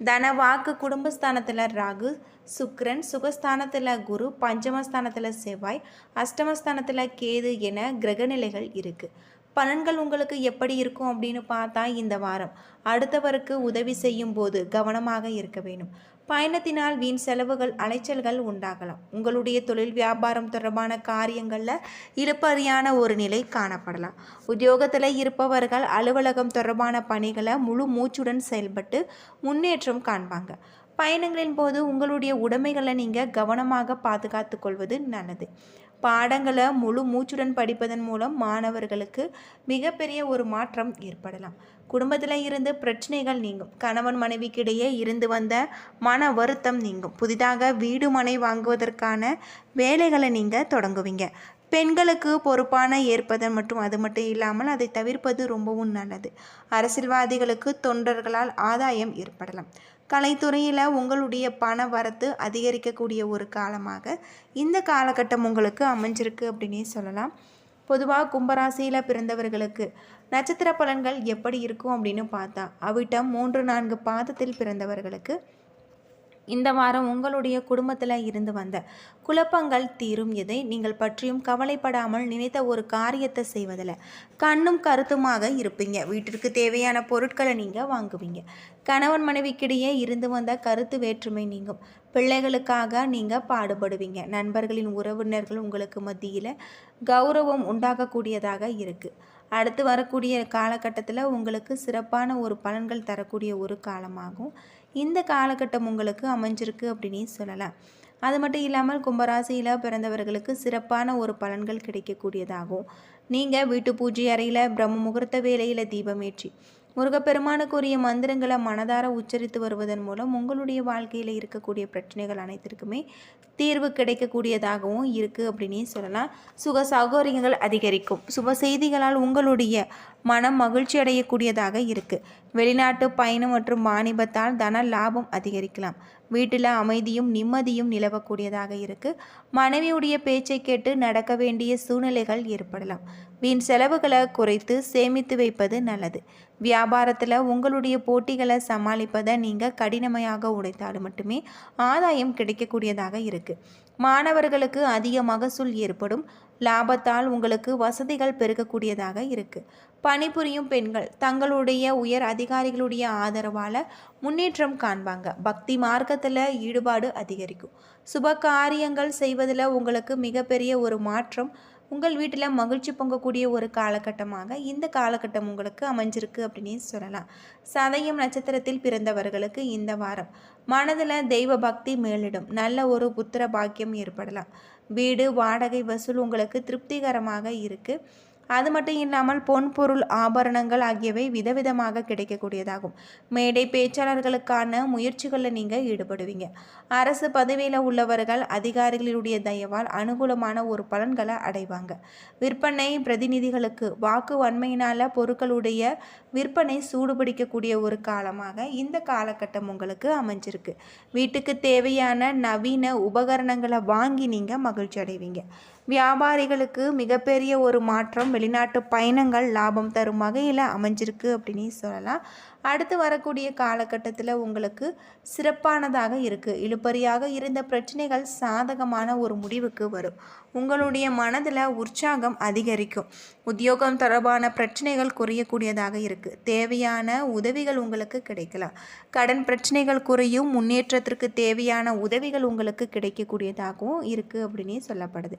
தன வாக்கு குடும்பஸ்தானத்தில் ராகு சுக்ரன் சுகஸ்தானத்தில் குரு பஞ்சமஸ்தானத்தில் செவ்வாய் அஷ்டமஸ்தானத்தில் கேது என கிரகநிலைகள் இருக்குது பலன்கள் உங்களுக்கு எப்படி இருக்கும் அப்படின்னு பார்த்தா இந்த வாரம் அடுத்தவருக்கு உதவி செய்யும் போது கவனமாக இருக்க வேண்டும். பயணத்தினால் வீண் செலவுகள் அலைச்சல்கள் உண்டாகலாம். உங்களுடைய தொழில் வியாபாரம் தொடர்பான காரியங்களில் இழுப்பறியான ஒரு நிலை காணப்படலாம். உத்தியோகத்தில் இருப்பவர்கள் அலுவலகம் தொடர்பான பணிகளை முழு மூச்சுடன் செயல்பட்டு முன்னேற்றம் காண்பாங்க. பயணங்களின் போது உங்களுடைய உடைமைகளை நீங்கள் கவனமாக பாதுகாத்து கொள்வது நல்லது. பாடங்களை முழு மூச்சுடன் படிப்பதன் மூலம் மாணவர்களுக்கு மிகப்பெரிய ஒரு மாற்றம் ஏற்படலாம். குடும்பத்தில் இருந்து பிரச்சனைகள் நீங்கும். கணவன் மனைவிக்கிடையே இருந்து வந்த மன வருத்தம் நீங்கும். புதிதாக வீடு மனை வாங்குவதற்கான வேலைகளை நீங்கள் தொடங்குவீங்க. பெண்களுக்கு பொறுப்பான ஏற்பதன் மற்றும் அது மட்டும் இல்லாமல் அதை தவிர்ப்பது ரொம்பவும் நல்லது. அரசியல்வாதிகளுக்கு தொண்டர்களால் ஆதாயம் ஏற்படலாம். கலைத்துறையில் உங்களுடைய பண வரத்து அதிகரிக்கக்கூடிய ஒரு காலமாக இந்த காலகட்டம் உங்களுக்கு அமைஞ்சிருக்கு அப்படின்னே சொல்லலாம். பொதுவாக கும்பராசியில் பிறந்தவர்களுக்கு நட்சத்திர பலன்கள் எப்படி இருக்கும் அப்படின்னு பார்த்தா அவிட்டம் மூன்று நான்கு பாதத்தில் பிறந்தவர்களுக்கு இந்த வாரம் உங்களுடைய குடும்பத்தில் இருந்து வந்த குழப்பங்கள் தீரும். எதை நீங்கள் பற்றியும் கவலைப்படாமல் நினைத்த ஒரு காரியத்தை செய்வதில் கண்ணும் கருத்துமாக இருப்பீங்க. வீட்டிற்கு தேவையான பொருட்களை நீங்கள் வாங்குவீங்க. கணவன் மனைவிக்கிடையே இருந்து வந்த கருத்து வேற்றுமை நீங்கும். பிள்ளைகளுக்காக நீங்கள் பாடுபடுவீங்க. நண்பர்களின் உறவினர்கள் உங்களுக்கு மத்தியில் கௌரவம் உண்டாகக்கூடியதாக இருக்குது அடுத்து வரக்கூடிய காலகட்டத்தில் உங்களுக்கு சிறப்பான ஒரு பலன்கள் தரக்கூடிய ஒரு காலமாகும். இந்த காலகட்டம் உங்களுக்கு அமைஞ்சிருக்கு அப்படின்னு சொல்லலாம். அது மட்டும் இல்லாமல் கும்பராசியில் பிறந்தவர்களுக்கு சிறப்பான ஒரு பலன்கள் கிடைக்கக்கூடியதாகும். நீங்கள் வீட்டு பூஜை அறையில் பிரம்ம முகூர்த்த வேலையில் தீபமேற்றி முருகப்பெருமானுக்குரிய மந்திரங்களை மனதார உச்சரித்து வருவதன் மூலம் உங்களுடைய வாழ்க்கையில் இருக்கக்கூடிய பிரச்சனைகள் அனைத்திற்குமே தீர்வு கிடைக்கக்கூடியதாகவும் இருக்குது அப்படின்னே சொல்லலாம். சுக சௌகரியங்கள் அதிகரிக்கும். சுப செய்திகளால் உங்களுடைய மனம் மகிழ்ச்சி அடையக்கூடியதாக இருக்குது வெளிநாட்டு பயணம் மற்றும் வாணிபத்தால் தன லாபம் அதிகரிக்கலாம். வீட்டில் அமைதியும் நிம்மதியும் நிலவக்கூடியதாக இருக்குது மனைவியுடைய பேச்சை கேட்டு நடக்க வேண்டிய சூழ்நிலைகள் ஏற்படலாம். வீண் செலவுகளை குறைத்து சேமித்து வைப்பது நல்லது. வியாபாரத்தில் உங்களுடைய போட்டிகளை சமாளிப்பதை நீங்கள் கடினமையாக உடைத்தால் மட்டுமே ஆதாயம் கிடைக்கக்கூடியதாக இருக்குது மாணவர்களுக்கு அதிக மகசூல் ஏற்படும். லாபத்தால் உங்களுக்கு வசதிகள் பெருகக்கூடியதாக இருக்குது பணிபுரியும் பெண்கள் தங்களுடைய உயர் அதிகாரிகளுடைய ஆதரவால் முன்னேற்றம் காண்பாங்க. பக்தி மார்க்கத்தில் ஈடுபாடு அதிகரிக்கும். சுப காரியங்கள் செய்வதில் உங்களுக்கு மிகப்பெரிய ஒரு மாற்றம் உங்கள் வீட்டில் மகிழ்ச்சி பொங்கக்கூடிய ஒரு காலகட்டமாக இந்த காலகட்டம் உங்களுக்கு அமைஞ்சிருக்கு அப்படின்னு சொல்லலாம். சதயம் நட்சத்திரத்தில் பிறந்தவர்களுக்கு இந்த வாரம். மனதில் தெய்வ பக்தி மேலிடும். நல்ல ஒரு புத்திர பாக்கியம் ஏற்படலாம். வீடு வாடகை வசூல் உங்களுக்கு திருப்திகரமாக இருக்குது அது மட்டும் இல்லாமல் பொன் பொருள் ஆபரணங்கள் ஆகியவை விதவிதமாக கிடைக்கக்கூடியதாகும். மேடை பேச்சாளர்களுக்கான முயற்சிகளில் நீங்கள் ஈடுபடுவீங்க. அரசு பதவியில் உள்ளவர்கள் அதிகாரிகளுடைய தயவால் அனுகூலமான ஒரு பலன்களை அடைவாங்க. விற்பனை பிரதிநிதிகளுக்கு வாக்கு வன்மையினால் பொருட்களுடைய விற்பனை சூடுபிடிக்கக்கூடிய ஒரு காலமாக இந்த காலகட்டம் உங்களுக்கு அமைஞ்சிருக்கு. வீட்டுக்கு தேவையான நவீன உபகரணங்களை வாங்கி நீங்கள் மகிழ்ச்சி அடைவீங்க வியாபாரிகளுக்கு மிகப்பெரிய ஒரு மாற்றம் வெளிநாட்டு பயணங்கள் லாபம் தரும் வகையில் அமைஞ்சிருக்கு அப்படின்னு சொல்லலாம். அடுத்து வரக்கூடிய காலகட்டத்தில் உங்களுக்கு சிறப்பானதாக இருக்குது இழுபறியாக இருந்த பிரச்சனைகள் சாதகமான ஒரு முடிவுக்கு வரும். உங்களுடைய மனதில் உற்சாகம் அதிகரிக்கும். உத்தியோகம் தொடர்பான பிரச்சனைகள் குறையக்கூடியதாக இருக்குது தேவையான உதவிகள் உங்களுக்கு கிடைக்கலாம். கடன் பிரச்சனைகள் குறையும் முன்னேற்றத்திற்கு தேவையான உதவிகள் உங்களுக்கு கிடைக்கக்கூடியதாகவும் இருக்குது அப்படின்னே சொல்லப்படுது.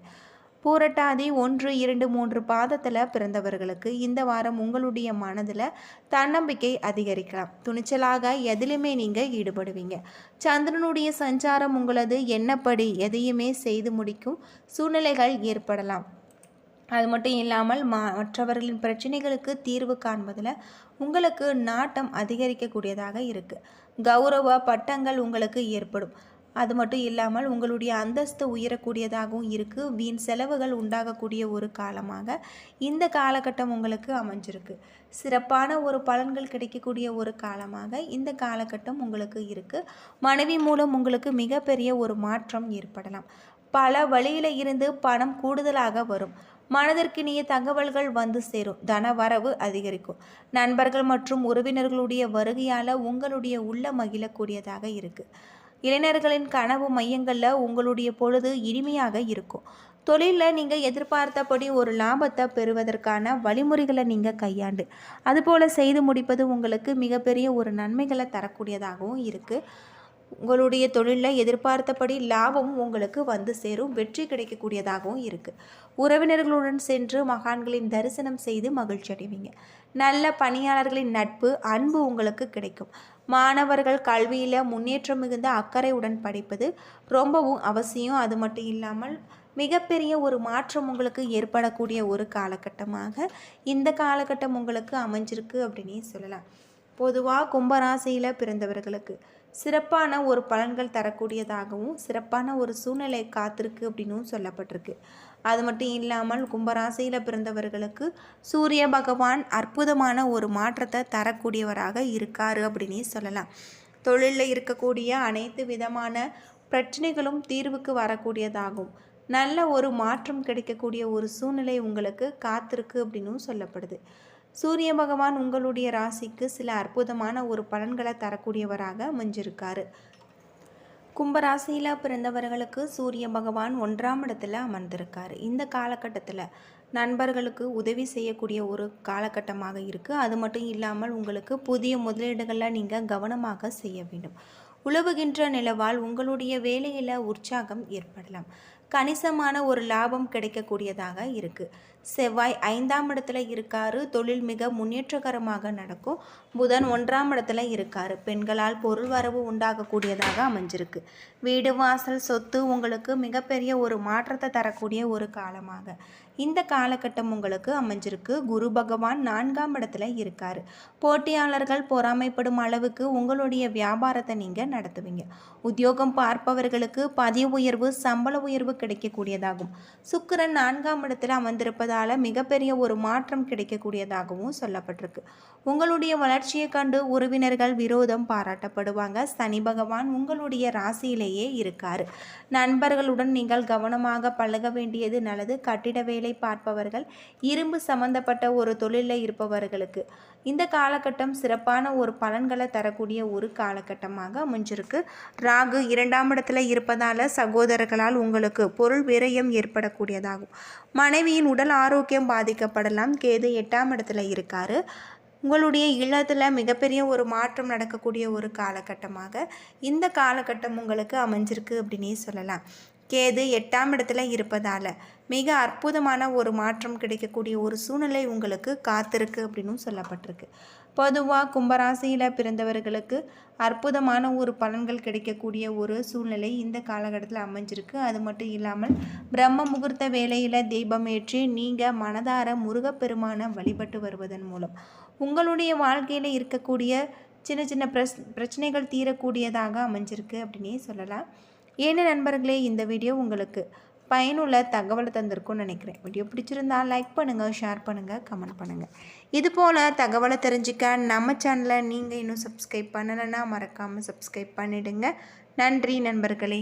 பூரட்டாதி ஒன்று இரண்டு மூன்று பாதத்தில் பிறந்தவர்களுக்கு இந்த வாரம் உங்களுடைய மனதில் தன்னம்பிக்கை அதிகரிக்கலாம். துணிச்சலாக எதிலுமே நீங்கள் ஈடுபடுவீங்க. சந்திரனுடைய சஞ்சாரம் உங்களது என்னப்படி எதையுமே செய்து முடிக்கும் சூழ்நிலைகள் ஏற்படலாம். அது மட்டும் இல்லாமல் மா மற்றவர்களின் பிரச்சனைகளுக்கு தீர்வு காண்பதில் உங்களுக்கு நாட்டம் அதிகரிக்கக்கூடியதாக இருக்குது கௌரவ பட்டங்கள் உங்களுக்கு ஏற்படும். அது மட்டும் இல்லாமல் உங்களுடைய அந்தஸ்து உயரக்கூடியதாகவும் இருக்குது வீண் செலவுகள் உண்டாகக்கூடிய ஒரு காலமாக இந்த காலகட்டம் உங்களுக்கு அமைஞ்சிருக்கு. சிறப்பான ஒரு பலன்கள் கிடைக்கக்கூடிய ஒரு காலமாக இந்த காலகட்டம் உங்களுக்கு இருக்குது மனைவி மூலம் உங்களுக்கு மிகப்பெரிய ஒரு மாற்றம் ஏற்படலாம். பல வழியில் இருந்து பணம் கூடுதலாக வரும். மனதிற்கினிய தகவல்கள் வந்து சேரும். தன வரவு அதிகரிக்கும். நண்பர்கள் மற்றும் உறவினர்களுடைய வருகையால் உங்களுடைய உள்ள மகிழக்கூடியதாக இருக்குது இளைஞர்களின் கனவு மையங்களில் உங்களுடைய பொழுது இனிமையாக இருக்கும். தொழிலில் நீங்கள் எதிர்பார்த்தபடி ஒரு லாபத்தை பெறுவதற்கான வழிமுறைகளை நீங்கள் கையாண்டு அதுபோல் செய்து முடிப்பது உங்களுக்கு மிகப்பெரிய ஒரு நன்மைகளை தரக்கூடியதாகவும் இருக்குது உங்களுடைய தொழிலில் எதிர்பார்த்தபடி லாபமும் உங்களுக்கு வந்து சேரும் வெற்றி கிடைக்கக்கூடியதாகவும் இருக்குது உறவினர்களுடன் சென்று மகான்களின் தரிசனம் செய்து மகிழ்ச்சி அடைவீங்க நல்ல பணியாளர்களின் நட்பு அன்பு உங்களுக்கு கிடைக்கும். மாணவர்கள் கல்வியில் முன்னேற்றம் மிகுந்த அக்கறையுடன் படிப்பது ரொம்பவும் அவசியம். அது மட்டும் இல்லாமல் மிகப்பெரிய ஒரு மாற்றம் உங்களுக்கு ஏற்படக்கூடிய ஒரு காலகட்டமாக இந்த காலகட்டம் உங்களுக்கு அமைஞ்சிருக்கு அப்படின்னே சொல்லலாம். பொதுவாக கும்பராசியில் பிறந்தவர்களுக்கு சிறப்பான ஒரு பலன்கள் தரக்கூடியதாகவும் சிறப்பான ஒரு சூழ்நிலை காத்திருக்கு அப்படின்னும் சொல்லப்பட்டிருக்கு. அது மட்டும் இல்லாமல் கும்பராசியில் பிறந்தவர்களுக்கு சூரிய பகவான் அற்புதமான ஒரு மாற்றத்தை தரக்கூடியவராக இருக்கார் அப்படின்னே சொல்லலாம். தொழிலில் இருக்கக்கூடிய அனைத்து விதமான பிரச்சனைகளும் தீர்வுக்கு வரக்கூடியதாகும். நல்ல ஒரு மாற்றம் கிடைக்கக்கூடிய ஒரு சூழ்நிலை உங்களுக்கு காத்திருக்கு அப்படின்னும் சொல்லப்படுது. சூரிய பகவான் உங்களுடைய ராசிக்கு சில அற்புதமான ஒரு பலன்களை தரக்கூடியவராக அமைஞ்சிருக்காரு. கும்பராசியில் பிறந்தவர்களுக்கு சூரிய பகவான் ஒன்றாம் இடத்துல அமர்ந்திருக்கார். இந்த காலகட்டத்தில் நண்பர்களுக்கு உதவி செய்யக்கூடிய ஒரு காலகட்டமாக இருக்குது அது மட்டும் இல்லாமல் உங்களுக்கு புதிய முதலீடுகளை நீங்கள் கவனமாக செய்ய வேண்டும். உழவுகின்ற நிலவால் உங்களுடைய வேலையில் உற்சாகம் ஏற்படலாம். கணிசமான ஒரு லாபம் கிடைக்கக்கூடியதாக இருக்குது செவ்வாய் ஐந்தாம் இடத்துல இருக்காரு. தொழில் மிக முன்னேற்றகரமாக நடக்கும். புதன் ஒன்றாம் இடத்துல இருக்காரு. பெண்களால் பொருள் வரவு உண்டாகக்கூடியதாக அமைஞ்சிருக்கு. வீடு வாசல் சொத்து உங்களுக்கு மிகப்பெரிய ஒரு மாற்றத்தை தரக்கூடிய ஒரு காலமாக இந்த காலகட்டம் உங்களுக்கு அமைஞ்சிருக்கு. குரு பகவான் நான்காம் இடத்துல இருக்காரு. போட்டியாளர்கள் பொறாமைப்படும் அளவுக்கு உங்களுடைய வியாபாரத்தை நீங்கள் நடத்துவீங்க. உத்தியோகம் பார்ப்பவர்களுக்கு பதிவு உயர்வு சம்பள உயர்வு கிடைக்கக்கூடியதாகும். சுக்கிரன் நான்காம் இடத்துல அமர்ந்திருப்பதால் மிகப்பெரிய ஒரு மாற்றம் கிடைக்கக்கூடியதாகவும் சொல்லப்பட்டிருக்கு. உங்களுடைய வளர்ச்சியை கண்டு உறவினர்கள் விரோதம் பாராட்டப்படுவாங்க. சனி பகவான் உங்களுடைய ராசியிலேயே இருக்கார். நண்பர்களுடன் நீங்கள் கவனமாக பழக வேண்டியது நல்லது. கட்டிட வேலை பார்ப்பவர்கள் இரும்பு சம்பந்தப்பட்ட ஒரு தொழிலில் இருப்பவர்களுக்கு இந்த காலகட்டம் சிறப்பான ஒரு பலன்களை தரக்கூடிய ஒரு காலகட்டமாக அமைஞ்சிருக்கு. ராகு இரண்டாம் இடத்துல இருப்பதால் சகோதரர்களால் உங்களுக்கு பொருள் விரயம் ஏற்படக்கூடியதாகும். மனைவியின் உடல் ஆரோக்கியம் பாதிக்கப்படலாம். கேது எட்டாம் இடத்துல இருக்காரு. உங்களுடைய இல்லத்தில் மிகப்பெரிய ஒரு மாற்றம் நடக்கக்கூடிய ஒரு காலகட்டமாக இந்த காலகட்டம் உங்களுக்கு அமைஞ்சிருக்கு அப்படின்னே சொல்லலாம். கேது எட்டாம் இடத்துல இருப்பதால் மிக அற்புதமான ஒரு மாற்றம் கிடைக்கக்கூடிய ஒரு சூழ்நிலை உங்களுக்கு காத்திருக்கு அப்படின்னும் சொல்லப்பட்டிருக்கு. பொதுவாக கும்பராசியில் பிறந்தவர்களுக்கு அற்புதமான ஒரு பலன்கள் கிடைக்கக்கூடிய ஒரு சூழ்நிலை இந்த காலகட்டத்தில் அமைஞ்சிருக்கு. அது மட்டும் இல்லாமல் பிரம்ம முகூர்த்த வேலையில் தெய்வம் ஏற்றி நீங்கள் மனதார முருகப்பெருமான வழிபட்டு வருவதன் மூலம் உங்களுடைய வாழ்க்கையில் இருக்கக்கூடிய சின்ன சின்ன பிரச் பிரச்சனைகள் தீரக்கூடியதாக அமைஞ்சிருக்கு அப்படின்னே சொல்லலாம். ஏன்னு நண்பர்களே இந்த வீடியோ உங்களுக்கு பயனுள்ள தகவலை தந்திருக்கும்னு நினைக்கிறேன். வீடியோ பிடிச்சிருந்தா லைக் பண்ணுங்கள் ஷேர் பண்ணுங்கள் கமெண்ட் பண்ணுங்கள் இது போல் தகவலை தெரிஞ்சுக்க நம்ம சேனலை நீங்கள் இன்னும் சப்ஸ்கிரைப் பண்ணலைன்னா மறக்காமல் சப்ஸ்கிரைப் பண்ணிவிடுங்க நன்றி நண்பர்களே.